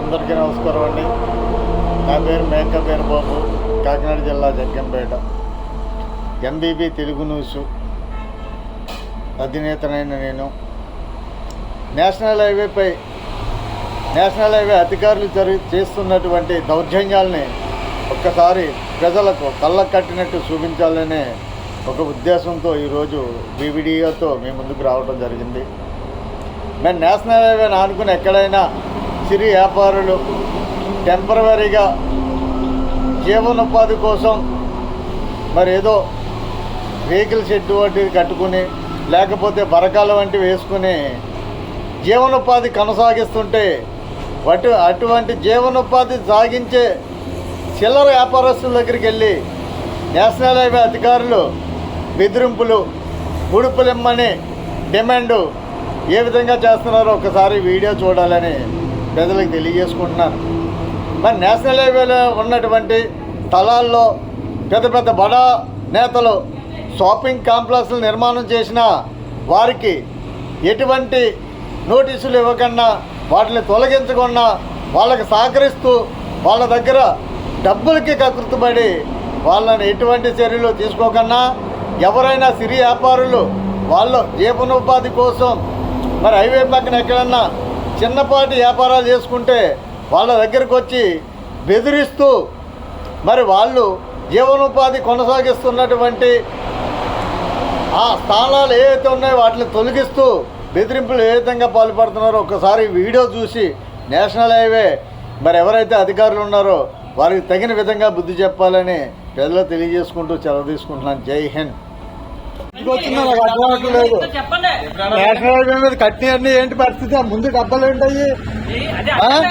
అందరికీ నమస్కారం అండి. నా పేరు మేక వీరబాబు కాకినాడ జిల్లా జగ్గంపేట. ఎంబీబీ తెలుగు న్యూస్ అధినేతనైన నేను. నేషనల్ హైవేపై నేషనల్ హైవే అధికారులు జరి చేస్తున్నటువంటి దౌర్జన్యాల్ని ఒక్కసారి ప్రజలకు కళ్ళ కట్టినట్టు చూపించాలనే ఒక ఉద్దేశంతో ఈరోజు ఈ మీ ముందుకు రావడం జరిగింది. మేము నేషనల్ హైవేని ఆనుకుని ఎక్కడైనా చిరు వ్యాపారులు టెంపరవరీగా జీవనోపాధి కోసం మరి ఏదో వెహికల్ షెడ్ వంటివి కట్టుకుని లేకపోతే బరకాల వంటివి వేసుకుని జీవనోపాధి కొనసాగిస్తుంటే అటు అటువంటి జీవనోపాధి సాగించే చిల్లర వ్యాపారస్తుల దగ్గరికి వెళ్ళి నేషనల్ హైవే అధికారులు బెదిరింపులు ఉడుపులిమ్మని డిమాండు ఏ విధంగా చేస్తున్నారో ఒకసారి వీడియో చూడాలని ప్రజలకు తెలియజేసుకుంటున్నాను మరి నేషనల్ హైవేలో ఉన్నటువంటి స్థలాల్లో పెద్ద పెద్ద బడా నేతలు షాపింగ్ కాంప్లెక్స్లు నిర్మాణం చేసిన వారికి ఎటువంటి నోటీసులు ఇవ్వకుండా వాటిని తొలగించకుండా వాళ్ళకి సహకరిస్తూ వాళ్ళ దగ్గర డబ్బులకి కకృతపడి వాళ్ళని ఎటువంటి చర్యలు తీసుకోకుండా ఎవరైనా సిరి వ్యాపారులు వాళ్ళు జీవనోపాధి కోసం మరి హైవే పక్కన ఎక్కడన్నా చిన్నపాటి వ్యాపారాలు చేసుకుంటే వాళ్ళ దగ్గరకు వచ్చి బెదిరిస్తూ మరి వాళ్ళు జీవనోపాధి కొనసాగిస్తున్నటువంటి ఆ స్థానాలు ఏవైతే ఉన్నాయో వాటిని తొలగిస్తూ బెదిరింపులు ఏ విధంగా పాల్పడుతున్నారో ఒకసారి వీడియో చూసి నేషనల్ హైవే మరి ఎవరైతే అధికారులు ఉన్నారో వారికి తగిన విధంగా బుద్ధి చెప్పాలని ప్రజలు తెలియజేసుకుంటూ సెలవు తీసుకుంటున్నాను. జై హింద్. చెప్పండి. నేషనల్ హైవే మీద కట్టినవన్నీ ఏంటి పరిస్థితి? ఆ ముందు డబ్బాలు ఎవరు అడగాలి? కాదు.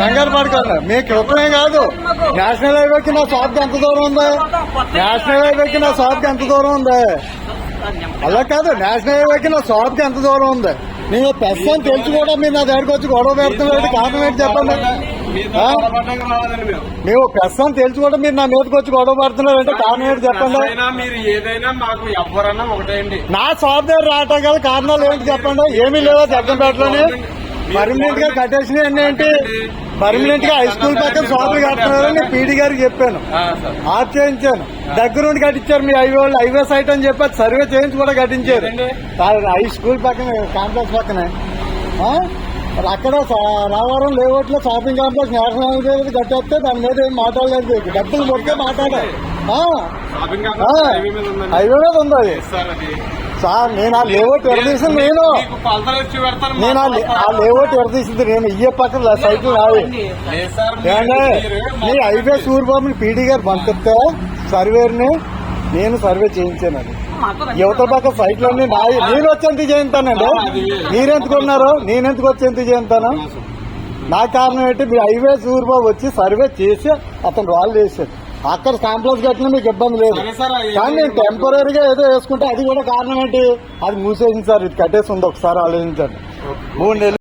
కంగారు పడకండి. మీకు క్రితమే కాదు. నేషనల్ హైవేకి నా షాప్కి ఎంత దూరం ఉంది? నేషనల్ హైవేకి నా షాప్కి ఎంత దూరం ఉంది? అలా కాదు. నేషనల్ హైవేకి నా షాప్కి ఎంత దూరం ఉంది? నేను ప్రెస్ అని తెలిసి కూడా మీరు నా దగ్గరకు వచ్చి గొడవ పెడుతున్నారు కారణం ఏంటి చెప్పండి? మేము ప్రెస్ అని తెలిసి కూడా మీరు నా మీదకి వచ్చి గొడవ పడుతున్నారు అంటే కారణం ఏంటి చెప్పండి? మీరు ఏదైనా మాకు ఎవరన్నా ఒకటే నా షాప్ దగ్గర రావటం గల కారణాలు ఏంటి చెప్పండి? ఏమీ లేవా జగ్గంపేటలోని పర్మనెంట్గా కట్టేసినవి అన్నీ ఏంటి? పర్మనెంట్గా హై స్కూల్ పక్కన షాపులు కడుతున్నారని పీడీ గారికి చెప్పాను. ఆ, సార్. ఆఫ్ చేయించాను దగ్గరుండి కట్టించారు మీ హైవే వాళ్ళు. హైవే సైట్ అని చెప్పి సర్వే చేయించి కూడా కట్టించారు. హై స్కూల్ పక్కన కాంప్లెక్స్ పక్కనే? మరి అక్కడ సా- రావడం లేవట్లో షాపింగ్ కాంప్లెక్స్ నేషనల్ హైవే కట్టేస్తే దాని మీద ఏం మాట్లాడలేదు. డబ్బులు మొక్కే మాట్లాడాలి. ఆ, షాపింగ్ ఆ, కాంప్లెక్స్ హైవే మీద ఉంది అది? సార్ అది. సార్ నేను ఆ లేఅవుట్ ఎరదీసింది నేను నేను. ఆ లే- ఆ లేఅవుట్ ఎరదీసింది నేను ఇయ్యే పక్కన సైకిల్ రావి మీ హైవే సూర్యబాబుని పీడీ గారు పంపిస్తే సర్వేని నేను సర్వే చేయించాను అది. మాకు యువత పక్క సైట్లన్నీ నా నేను చేయించానండి మీరెందుకు ఉన్నారు నేనెందుకు వచ్చి ఎంత చేయించాను నా కారణం ఏంటి? మీ హైవే సూర్యబాబు వచ్చి సర్వే చేసి అతను రాళ్ళు వేసాడు అక్కడ కాంప్లెక్స్ కట్టినా మీకు ఇబ్బంది లేదు. కానీ నేను టెంపరీగా ఏదో వేసుకుంటే అది కూడా కారణం ఏంటి? అది మూసేసింది సార్. ఇది కట్టేసి ఉంది. ఒకసారి ఆలోచించండి. మూడు నెలలు